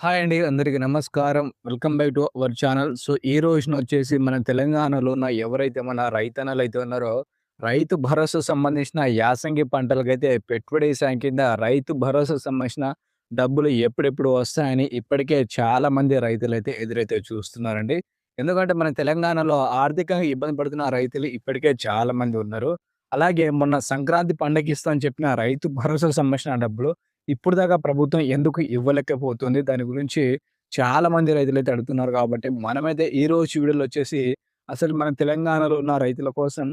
Hi అండి. అందరికీ నమస్కారం. Welcome back to our channel. So, ఈ రోజున వచ్చేసి మన తెలంగాణలో ఉన్న ఎవరైతే మన రైతన్నలు అయితే ఉన్నారో, రైతు భరోసా సంబంధించిన యాసంగి పంటలకైతే పెట్టుబడి సాయం కింద రైతు భరోసా సంబంధించిన డబ్బులు ఎప్పుడెప్పుడు వస్తాయని ఇప్పటికే చాలా మంది రైతులైతే ఎదురైతే చూస్తున్నారండి. ఎందుకంటే మన తెలంగాణలో ఆర్థికంగా ఇబ్బంది పడుతున్న రైతులు ఇప్పటికే చాలా మంది ఉన్నారు. అలాగే మొన్న సంక్రాంతి పండగ ఇస్తామని చెప్పిన రైతు భరోసా సంబంధించిన డబ్బులు ఇప్పుడు దాకా ప్రభుత్వం ఎందుకు ఇవ్వలేకపోతుంది? దాని గురించి చాలా మంది రైతులైతే అడుగుతున్నారు కాబట్టి, మనమైతే ఈ రోజు వీడియోలో వచ్చేసి అసలు మన తెలంగాణలో ఉన్న రైతుల కోసం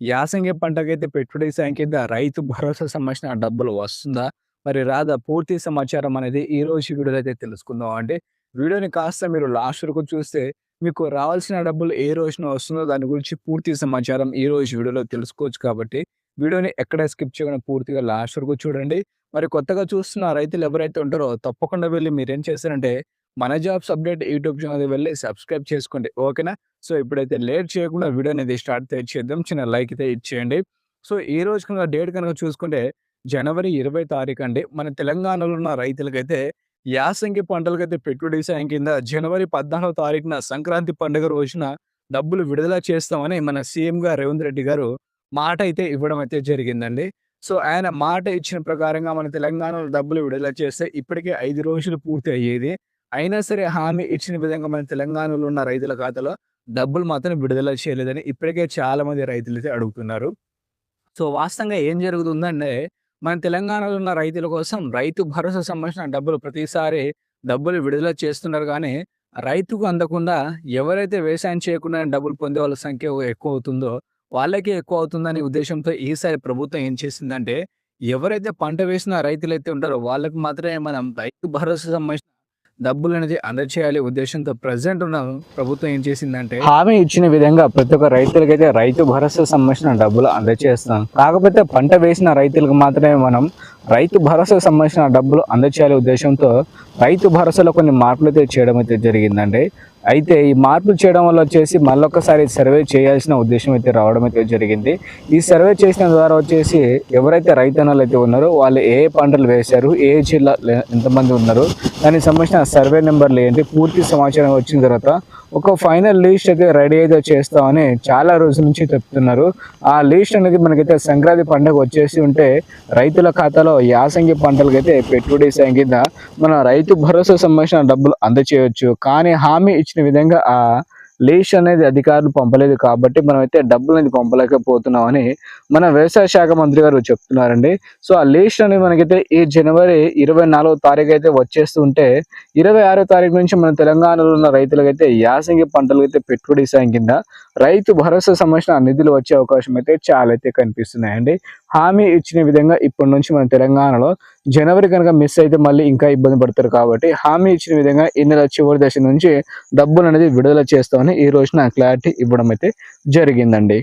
యాసంగి పంటకైతే పెట్టుబడి సాయం కింద రైతు భరోసా సంబంధించిన డబ్బులు వస్తుందా? మరి రాదా? పూర్తి సమాచారం అనేది ఈ రోజు వీడియోలో అయితే తెలుసుకుందాం అండి. వీడియోని కాస్త మీరు లాస్ట్ వరకు చూస్తే మీకు రావాల్సిన డబ్బులు ఏ రోజున వస్తుందో దాని గురించి పూర్తి సమాచారం ఈ రోజు వీడియోలో తెలుసుకోవచ్చు కాబట్టి, వీడియోని ఎక్కడ స్కిప్ చేయకుండా పూర్తిగా లాస్ట్ వరకు చూడండి. మరి కొత్తగా చూస్తున్న రైతులు ఎవరైతే ఉంటారో తప్పకుండా వెళ్ళి మీరేం చేస్తారంటే, మన జాబ్స్ అప్డేట్ యూట్యూబ్ ఛానల్ వెళ్ళి సబ్స్క్రైబ్ చేసుకోండి. ఓకేనా? సో, ఇప్పుడైతే లేట్ చేయకుండా వీడియో అనేది స్టార్ట్ చేద్దాం. చిన్న లైక్ అయితే ఇచ్చేయండి. సో, ఈ రోజు కనుక డేట్ కనుక చూసుకుంటే జనవరి 20 తారీఖు అండి. మన తెలంగాణలో ఉన్న రైతులకైతే యాసంగి పంటలకైతే పెట్టుబడి సాయం కింద జనవరి 14వ తారీఖున సంక్రాంతి పండుగ రోజున డబ్బులు విడుదల చేస్తామని మన సీఎంగా రేవంత్ రెడ్డి గారు మాట అయితే ఇవ్వడం అయితే జరిగిందండి. సో, ఆయన మాట ఇచ్చిన ప్రకారంగా మన తెలంగాణలో డబ్బులు విడుదల చేస్తే ఇప్పటికే ఐదు రోజులు పూర్తి అయ్యేది. అయినా సరే హామీ ఇచ్చిన విధంగా మన తెలంగాణలో ఉన్న రైతుల ఖాతాలో డబ్బులు మాత్రం విడుదల చేయలేదని ఇప్పటికే చాలా మంది రైతులైతే అడుగుతున్నారు. సో, వాస్తవంగా ఏం జరుగుతుందంటే, మన తెలంగాణలో ఉన్న రైతుల కోసం రైతు భరోసా సంబంధించిన డబ్బులు ప్రతిసారి డబ్బులు విడుదల చేస్తున్నారు కానీ రైతుకు అందకుండా ఎవరైతే వ్యవసాయం చేయకుండా డబ్బులు పొందే వాళ్ళ సంఖ్య ఎక్కువ అవుతుందో, వాళ్ళకే ఎక్కువ అవుతుందనే ఉద్దేశంతో ఈసారి ప్రభుత్వం ఏం చేసిందంటే, ఎవరైతే పంట వేసిన రైతులైతే ఉంటారో వాళ్ళకి మాత్రమే మనం రైతు భరోసా సంబంధించిన డబ్బులు అనేది అందజేయాలి ఉద్దేశంతో ప్రజెంట్ ఉన్న ప్రభుత్వం ఏం చేసిందంటే, హామీ ఇచ్చిన విధంగా ప్రతి ఒక్క రైతులకైతే రైతు భరోసా సంబంధించిన డబ్బులు అందజేస్తాం. కాకపోతే పంట వేసిన రైతులకు మాత్రమే మనం రైతు భరోసా సంబంధించిన డబ్బులు అందచేయాలి ఉద్దేశంతో రైతు భరోసాలో కొన్ని మార్పులు అయితే చేయడం అయితే జరిగిందండి. అయితే ఈ మార్పులు చేయడం వల్ల వచ్చేసి మళ్ళొక్కసారి సర్వే చేయాల్సిన ఉద్దేశం అయితే రావడం అయితే జరిగింది. ఈ సర్వే చేసిన ద్వారా వచ్చేసి ఎవరైతే రైతన్నలు అయితే ఉన్నారో వాళ్ళు ఏ పంటలు వేశారు, ఏ జిల్లా ఎంతమంది ఉన్నారు, దానికి సంబంధించిన సర్వే నెంబర్లు ఏంటి పూర్తి సమాచారం వచ్చిన తర్వాత ఒక ఫైనల్ లిస్ట్ అయితే రెడీ అయితే చేస్తామని చాలా రోజుల నుంచి చెప్తున్నారు. ఆ లిస్ట్ అనేది మనకైతే సంక్రాంతి పండుగ వచ్చేసి ఉంటే రైతుల ఖాతాలో యాసంగి పంటలకైతే పెట్టుబడి సాయం కింద మన రైతు భరోసా సంబంధించిన డబ్బులు అందచేయవచ్చు కానీ హామీ ఇచ్చిన విధంగా ఆ లిస్ట్ అనేది అధికారులు పంపలేదు కాబట్టి మనమైతే డబ్బులు అనేది పంపలేకపోతున్నామని మన వ్యవసాయ శాఖ మంత్రి గారు చెప్తున్నారండి. సో, ఆ లిస్ట్ అనేది మనకైతే ఈ జనవరి 24వ తారీఖు అయితే వచ్చేస్తుంటే 26వ తారీఖు నుంచి మన తెలంగాణలో ఉన్న రైతులకైతే యాసంగి పంటలకైతే పెట్టుబడి సాయం కింద రైతు భరోసా సంబంధించిన నిధులు వచ్చే అవకాశం అయితే చాలా అయితే కనిపిస్తున్నాయండి. హామీ ఇచ్చిన విధంగా ఇప్పటి నుంచి మన తెలంగాణలో జనవరి కనుక మిస్ అయితే మళ్ళీ ఇంకా ఇబ్బంది పడతారు కాబట్టి హామీ ఇచ్చిన విధంగా ఈ నెల చివరి దశ నుంచి డబ్బులు అనేది విడుదల చేస్తామని ఈ రోజున క్లారిటీ ఇవ్వడం అయితే జరిగిందండి.